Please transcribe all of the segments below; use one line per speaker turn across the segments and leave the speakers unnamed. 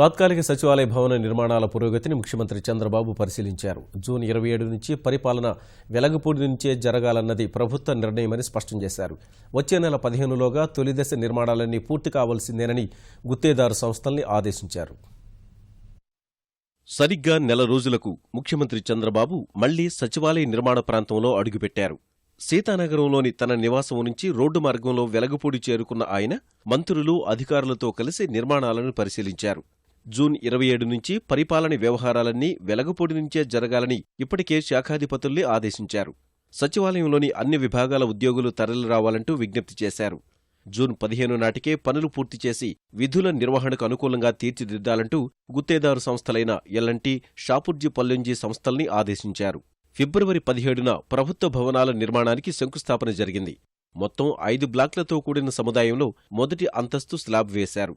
తాత్కాలిక సచివాలయ భవన నిర్మాణాల పురోగతిని ముఖ్యమంత్రి చంద్రబాబు పరిశీలించారు. జూన్ ఇరవై ఏడు నుంచి పరిపాలన వెలగపూడి నుంచే జరగాలన్నది ప్రభుత్వ నిర్ణయమని స్పష్టం చేశారు. వచ్చే నెల పదిహేనులోగా తొలిదశ నిర్మాణాలన్నీ పూర్తి కావాల్సిందేనని గుత్తేదారు సంస్థల్ని ఆదేశించారు. సరిగ్గా నెల రోజులకు ముఖ్యమంత్రి చంద్రబాబు మళ్ళీ సచివాలయ నిర్మాణ ప్రాంతంలో అడుగుపెట్టారు. సీతానగరంలోని తన నివాసం నుంచి రోడ్డు మార్గంలో వెలగపూడి చేరుకున్న ఆయన మంత్రులు అధికారులతో కలిసి నిర్మాణాలను పరిశీలించారు. జూన్ ఇరవై ఏడు నుంచి పరిపాలన వ్యవహారాలన్నీ వెలగపూడి నుంచే జరగాలని ఇప్పటికే శాఖాధిపతుల్ని ఆదేశించారు. సచివాలయంలోని అన్ని విభాగాల ఉద్యోగులు తరలిరావాలంటూ విజ్ఞప్తి చేశారు. జూన్ పదిహేను నాటికే పనులు పూర్తి చేసి విధుల నిర్వహణకు అనుకూలంగా తీర్చిదిద్దాలంటూ గుత్తేదారు సంస్థలైన ఎల్ఎన్టీ షాపుర్జీ పల్లెంజీ సంస్థల్ని ఆదేశించారు. ఫిబ్రవరి పదిహేడున ప్రభుత్వ భవనాల నిర్మాణానికి శంకుస్థాపన జరిగింది. మొత్తం ఐదు బ్లాక్లతో కూడిన సముదాయంలో మొదటి అంతస్తు స్లాబ్ వేశారు.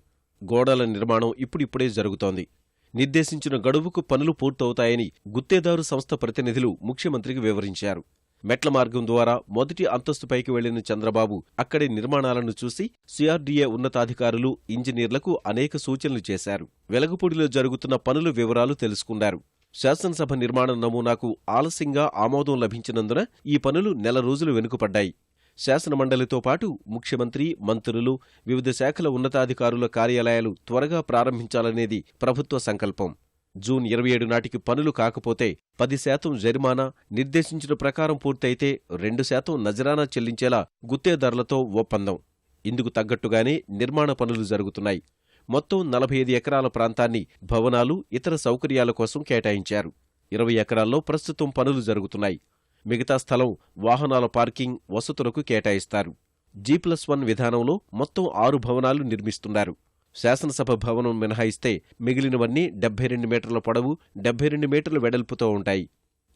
గోడల నిర్మాణం ఇప్పుడిప్పుడే జరుగుతోంది. నిర్దేశించిన గడువుకు పనులు పూర్తవుతాయని గుత్తేదారు సంస్థ ప్రతినిధులు ముఖ్యమంత్రికి వివరించారు. మెట్ల మార్గం ద్వారా మొదటి అంతస్తుపైకి వెళ్ళిన చంద్రబాబు అక్కడి నిర్మాణాలను చూసి సిఆర్డీఏ ఉన్నతాధికారులు ఇంజనీర్లకు అనేక సూచనలు చేశారు. వెలగపూడిలో జరుగుతున్న పనుల వివరాలు తెలుసుకున్నారు. శాసనసభ నిర్మాణ నమూనాకు ఆలస్యంగా ఆమోదం లభించినందున ఈ పనులు నెల రోజులు వెనుకపడ్డాయి శాసనమండలితో పాటు ముఖ్యమంత్రి మంత్రులు వివిధ శాఖల ఉన్నతాధికారుల కార్యాలయాలు త్వరగా ప్రారంభించాలనేది ప్రభుత్వ సంకల్పం. జూన్ ఇరవై ఏడు నాటికి పనులు కాకపోతే పది శాతం జరిమానా నిర్దేశించిన ప్రకారం పూర్తయితే రెండు శాతం నజరానా చెల్లించేలా గుత్తేదారులతో ఒప్పందం. ఇందుకు తగ్గట్టుగానే నిర్మాణ పనులు జరుగుతున్నాయి. మొత్తం నలభై ఐదు ఎకరాల ప్రాంతాన్ని భవనాలు ఇతర సౌకర్యాల కోసం కేటాయించారు. ఇరవై ఎకరాల్లో ప్రస్తుతం పనులు జరుగుతున్నాయి. మిగతా స్థలం వాహనాల పార్కింగ్ వసతులకు కేటాయిస్తారు. జీ ప్లస్ వన్ విధానంలో మొత్తం ఆరు భవనాలు నిర్మిస్తున్నారు. శాసనసభ భవనం మినహాయిస్తే మిగిలినవన్నీ డెబ్బై రెండు మీటర్ల పొడవు డెబ్బై రెండు మీటర్ల వెడల్పుతో ఉంటాయి.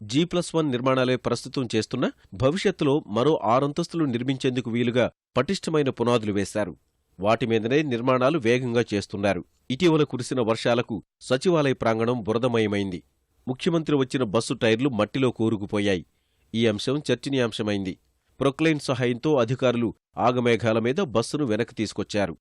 జీ ప్లస్ వన్ నిర్మాణాలే ప్రస్తుతం చేస్తున్న భవిష్యత్తులో మరో ఆరంతస్తులు నిర్మించేందుకు వీలుగా పటిష్టమైన పునాదులు వేశారు. వాటి మీదనే నిర్మాణాలు వేగంగా చేస్తున్నారు. ఇటీవల కురిసిన వర్షాలకు సచివాలయ ప్రాంగణం బురదమయమైంది. ముఖ్యమంత్రి వచ్చిన బస్సు టైర్లు మట్టిలో కూరుకుపోయాయి. ఈ అంశం చర్చనీయాంశమైంది. ప్రొక్లైన్ సహాయంతో అధికారులు ఆగమేఘాల మీద బస్సును వెనక్కి తీసుకొచ్చారు.